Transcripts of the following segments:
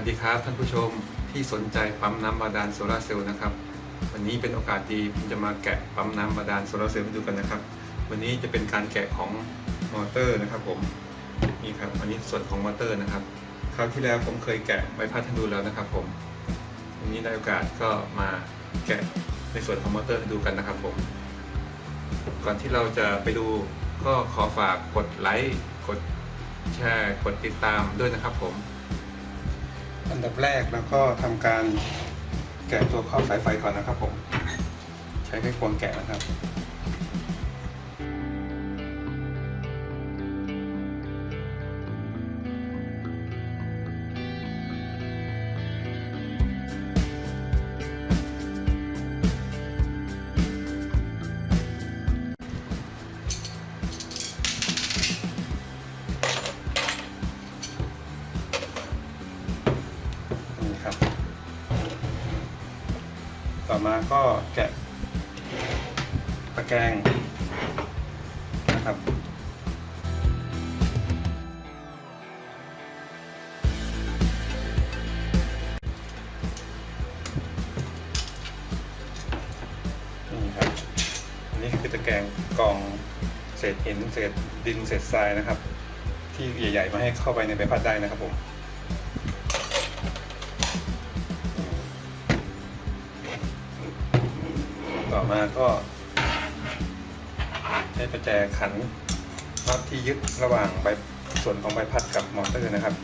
สวัสดีครับ ท่านผู้ชมที่สนใจปั๊มน้ำบาดาลโซลาร์เซลล์นะครับ วันนี้เป็นโอกาสดีผมจะมาแกะปั๊มน้ำบาดาลโซลาร์เซลล์ให้ดูกันนะครับ วันนี้จะเป็นการแกะของมอเตอร์นะครับผมนี่ครับอันนี้ส่วนของมอเตอร์นะครับ คราวที่แล้วผมเคยแกะใบพัดให้ดูแล้วนะครับ ผมวันนี้ได้โอกาสก็มาแกะในส่วนของมอเตอร์ให้ดูกันนะครับผม ก่อนที่เราจะไปดูก็ขอฝากกดไลค์กดแชร์กดติดตามด้วยนะครับผม อันดับแรกแล้วก็ทำการแกะตัวครอบสายไฟก่อนนะครับผม ใช้ไขควงแกะนะครับ ครับ ต่อมาก็แกะตะแกรงนะครับนี่ครับอันนี้คือตะแกรงกองเศษหินเศษดินเศษทรายนะครับ ที่ใหญ่ๆมาให้เข้าไปในใบพัดได้นะครับผม ต่อมาก็ให้ประแจขันน็อตที่ยึดระหว่างใบส่วนของใบพัดกับมอเตอร์นะครับ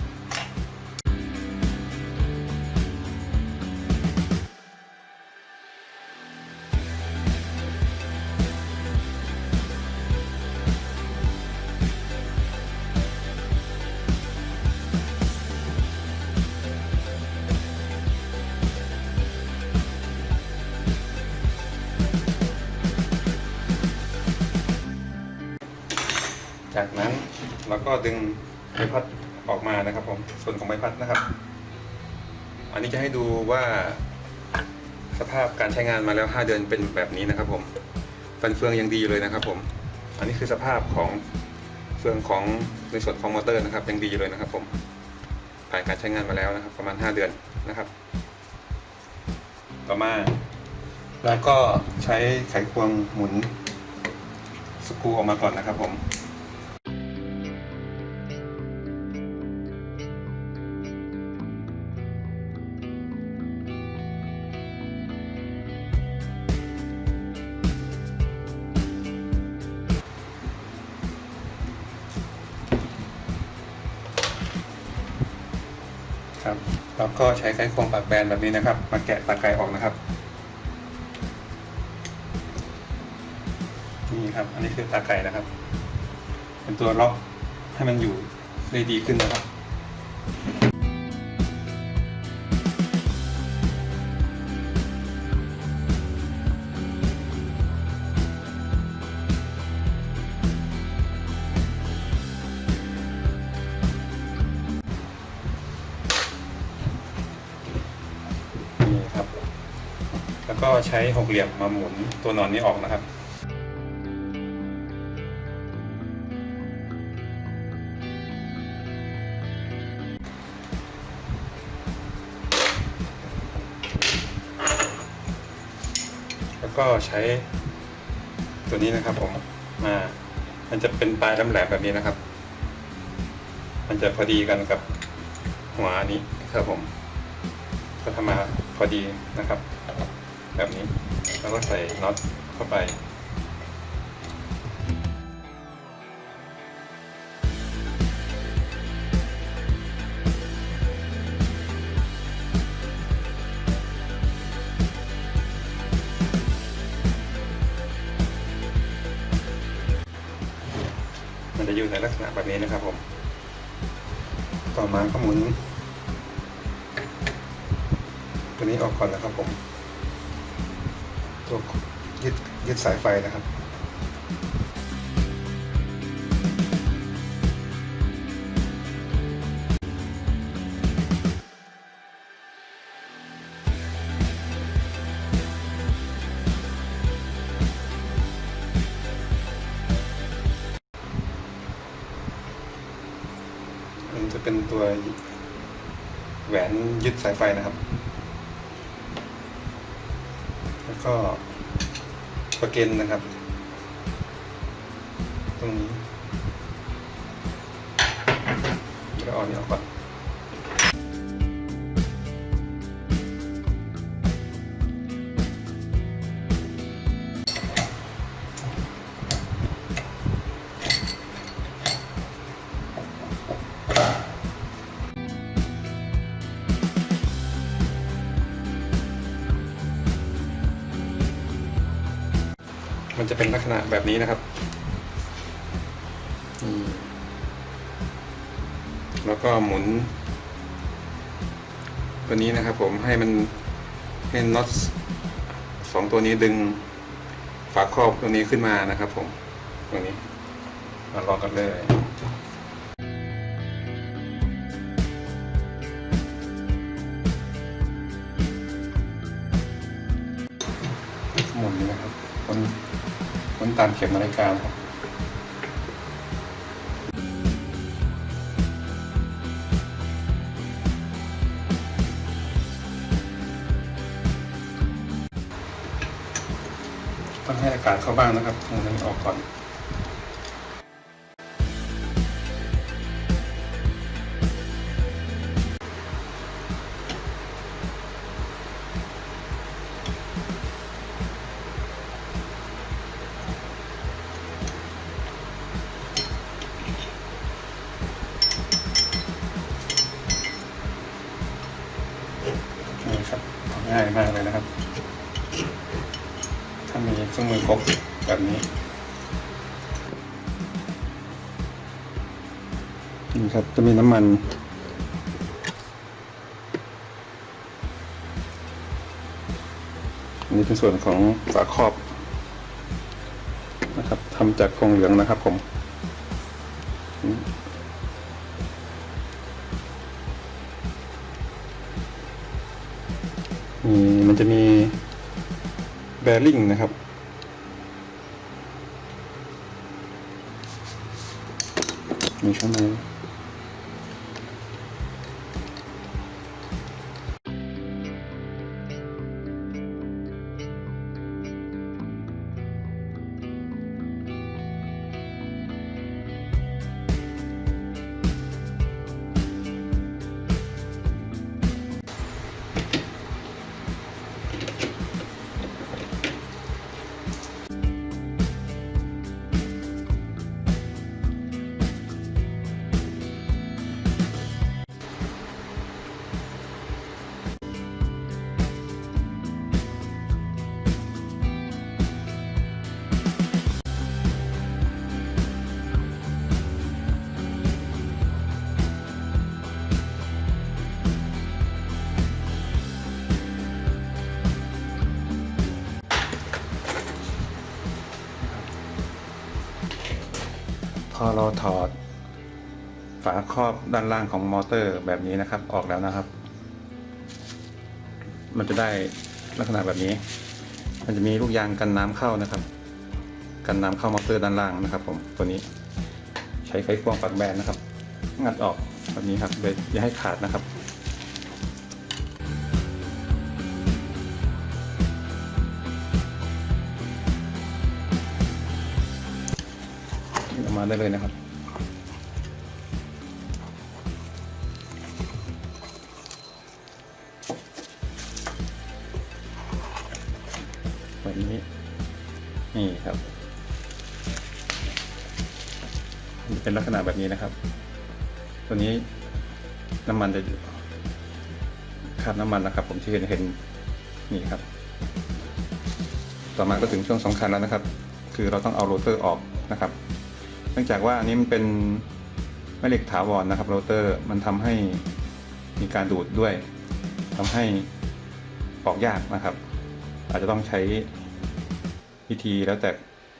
ก็ดึงใบพัดออกมานะครับผมส่วนของใบพัดนะครับ อันนี้จะให้ดูว่าสภาพการใช้งานมาแล้ว 5 เดือนเป็นแบบนี้นะครับ ผมฟันเฟืองยังดีอยู่เลยนะครับ ผม อันนี้คือสภาพของเฟืองของในส่วนของมอเตอร์นะครับยังดีอยู่เลยนะครับ ผมผ่านการใช้งานมาแล้วนะครับ ประมาณ 5 เดือนนะครับ ต่อมาแล้วก็ใช้ไขควงหมุนสกรูออกมาก่อนนะครับ ผม ครับเราก็ใช้ไขควงปากแบนแบบนี้นะครับ มาแกะตาไก่ออกนะครับ นี่ครับ อันนี้คือตาไก่นะครับ เป็นตัวล็อกให้มันอยู่ได้ดีขึ้นนะครับ แล้วก็ใช้หกเหลี่ยมมาหมุนตัวนอนนี้ออกนะครับแล้วก็ใช้ตัวนี้นะครับผมมา มันจะเป็นปลายแหลมๆแบบนี้นะครับ มันจะพอดีกันกับหัวนี้ครับผม ก็ทำมาพอดีนะครับ แบบนี้ แล้วก็ใส่น็อตเข้าไปมันจะอยู่ในลักษณะแบบนี้นะครับผม ต่อมาก็หมุน ตัวนี้ออกก่อนนะครับผม ตัวยึดยึดสายไฟนะครับมันจะเป็นตัวแหวนยึดสายไฟนะครับ แล้ว ก็ประเก็นนะครับ ตรงนี้เดี๋ยวเอาอันนี้ออกก่อน มันจะเป็นลักษณะแบบนี้นะครับแล้วก็หมุน ตัวนี้นะครับผมให้มันให้น็อตสองตัวนี้ดึงฝาครอบตัวนี้ขึ้นมานะครับผม ตัวนี้มาลองกันเลย นคนตาลเข็มนาฬิกาครับต้องให้อากาศเข้าบ้างนะครับตรงนี้ออกก่อน จะมีน้ำมันอันนี้เป็นส่วนของฝาครอบนะครับทำจากทองเหลืองนะครับผมอืมมีมันจะมีแบริ่งนะครับมีข้างใน พอเราถอด ฝาครอบด้านล่างของมอเตอร์แบบนี้นะครับ ออกแล้วนะครับ มันจะได้ลักษณะแบบนี้ มันจะมีลูกยางกันน้ำเข้านะครับ กันน้ำเข้ามอเตอร์ด้านล่างนะครับ ผมตัวนี้ ใช้ไขควงปัดแบนนะครับ งัดออกแบบนี้ครับอย่าให้ขาดนะครับ มาได้เลยนะครับ แบบนี้ นี่ครับมันเป็นลักษณะแบบนี้นะครับ ตัวนี้น้ำมันจะอยู่คาบน้ำมันนะครับ ผมที่เห็นเห็นนี่ครับ ต่อมาก็ถึงช่วงสำคัญแล้วนะครับ คือเราต้องเอาโรเตอร์ออกนะครับ นื่องจากว่าอันนี้มันเป็นแม่เหล็กถาวรนะครับโรเตอร์มันทำให้มีการดูดด้วยทำให้ปอกยากนะครับ อาจจะต้องใช้วิธีแล้วแต่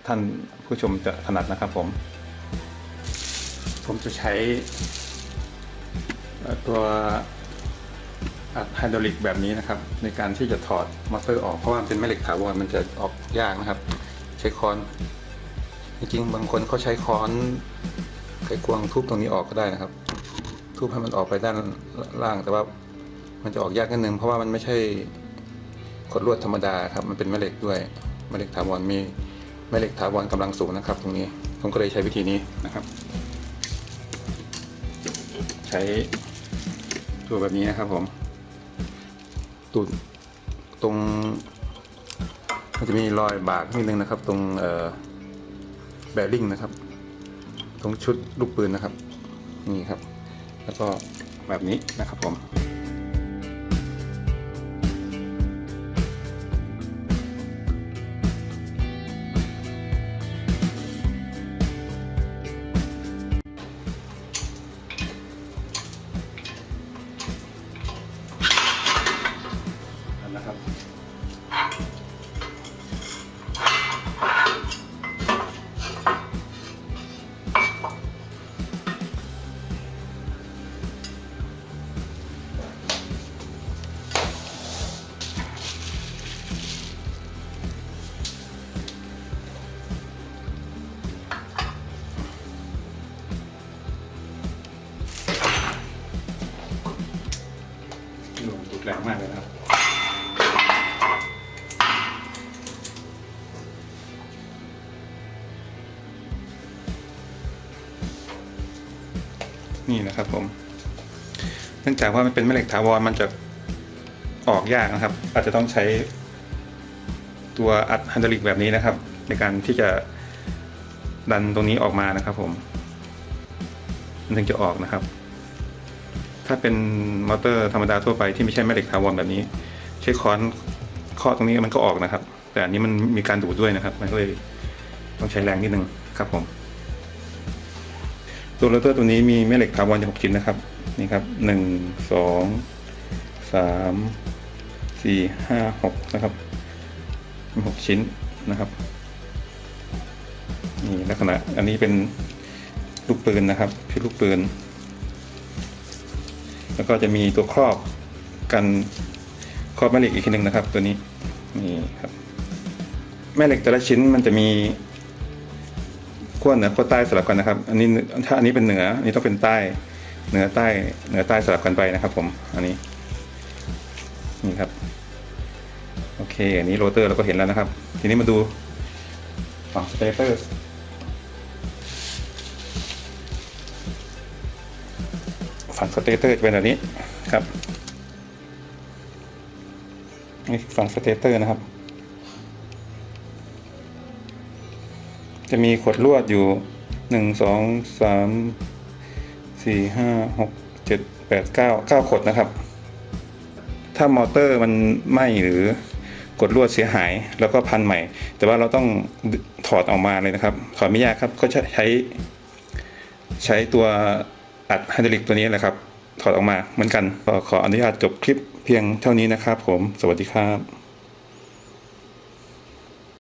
ท่านผู้ชมจะถนัดนะครับผม ผมจะใช้ตัวไฮดรอลิกแบบนี้นะครับ ในการที่จะถอดมอเตอร์ออกเพราะว่าเป็นแม่เหล็กถาวรมันจะออกยากนะครับ ใช้ค้อน จริงๆบางคนเขาใช้ค้อนไขควงทุบตรงนี้ออกก็ได้นะครับ ทุบให้มันออกไปด้านล่างแต่ว่ามันจะออกยากนิดนึงเพราะว่ามันไม่ใช่ขดลวดธรรมดาครับ มันเป็นแม่เหล็กด้วยแม่เหล็กถาวรมีแม่เหล็กถาวรกำลังสูงนะครับ ตรงนี้ผมก็เลยใช้วิธีนี้นะครับ ใช้ตัวแบบนี้นะครับผมตูดตรงมันจะมีรอยบากนิดนึงนะครับ ตรงเอ่อ แบริ่งนะครับ ตรงชุดลูกปืนนะครับ นี่ครับ แล้วก็แบบนี้นะครับผมนั่นนะครับ แรงมากเลยนะครับนี่นะครับผม เนื่องจากว่ามันเป็นแม่เหล็กถาวรมันจะออกยากนะครับ อาจจะต้องใช้ตัวอัดฮันดริกแบบนี้นะครับ ในการที่จะดันตรงนี้ออกมานะครับผม มันถึงจะออกนะครับ ถ้าเป็นมอเตอร์ธรรมดาทั่วไปที่ไม่ใช่แม่เหล็กถาวรแบบนี้ ใช้ค้อนข้อตรงนี้มันก็ออกนะครับ แต่อันนี้มันมีการดูดด้วยนะครับ มันก็เลยต้องใช้แรงนิดนึงครับผมตัวโรเตอร์ตัวนี้มีแม่เหล็กถาวรอยู่หกชิ้นนะครับนี่ครับหนึ่งสองสามสี่ห้าหกนะครับมีหกชิ้นนะครับนี่ลักษณะอันนี้เป็นลูกปืนนะครับคือลูกปืน แล้วก็จะมีตัวครอบกันครอบแม่เหล็กอีกทีหนึ่งนะครับ ตัวนี้นี่ครับ แม่เหล็กแต่ละชิ้นมันจะมีขั้วเหนือขั้วใต้สลับกันนะครับ อันนี้ถ้าอันนี้เป็นเหนืออันนี้ต้องเป็นใต้เหนือใต้เหนือใต้สลับกันไปนะครับ ผมอันนี้นี่ครับโอเค อันนี้โรเตอร์เราก็เห็นแล้วนะครับ ทีนี้มาดูฝั่งสเตเตอร์ ฝั่งสเตเตอร์จะเป็นแบบนี้ครับนี่ฝั่งสเตเตอร์นะครับ จะมีขดลวดอยู่หนึ่งสองสามสี่ห้าหกเจ็ดแปดเก้าเก้าขดนะครับ ถ้ามอเตอร์มันไหม้หรือกดลวดเสียหายแล้วก็พันใหม่ แต่ว่าเราต้องถอดออกมาเลยนะครับ ถอดไม่ยากครับก็ใช้ใช้ตัว อัดไฮดรอลิกตัวนี้แหละครับ ถอดออกมาเหมือนกันก็ขออนุญาตจบคลิปเพียงเท่านี้นะครับผม สวัสดีครับ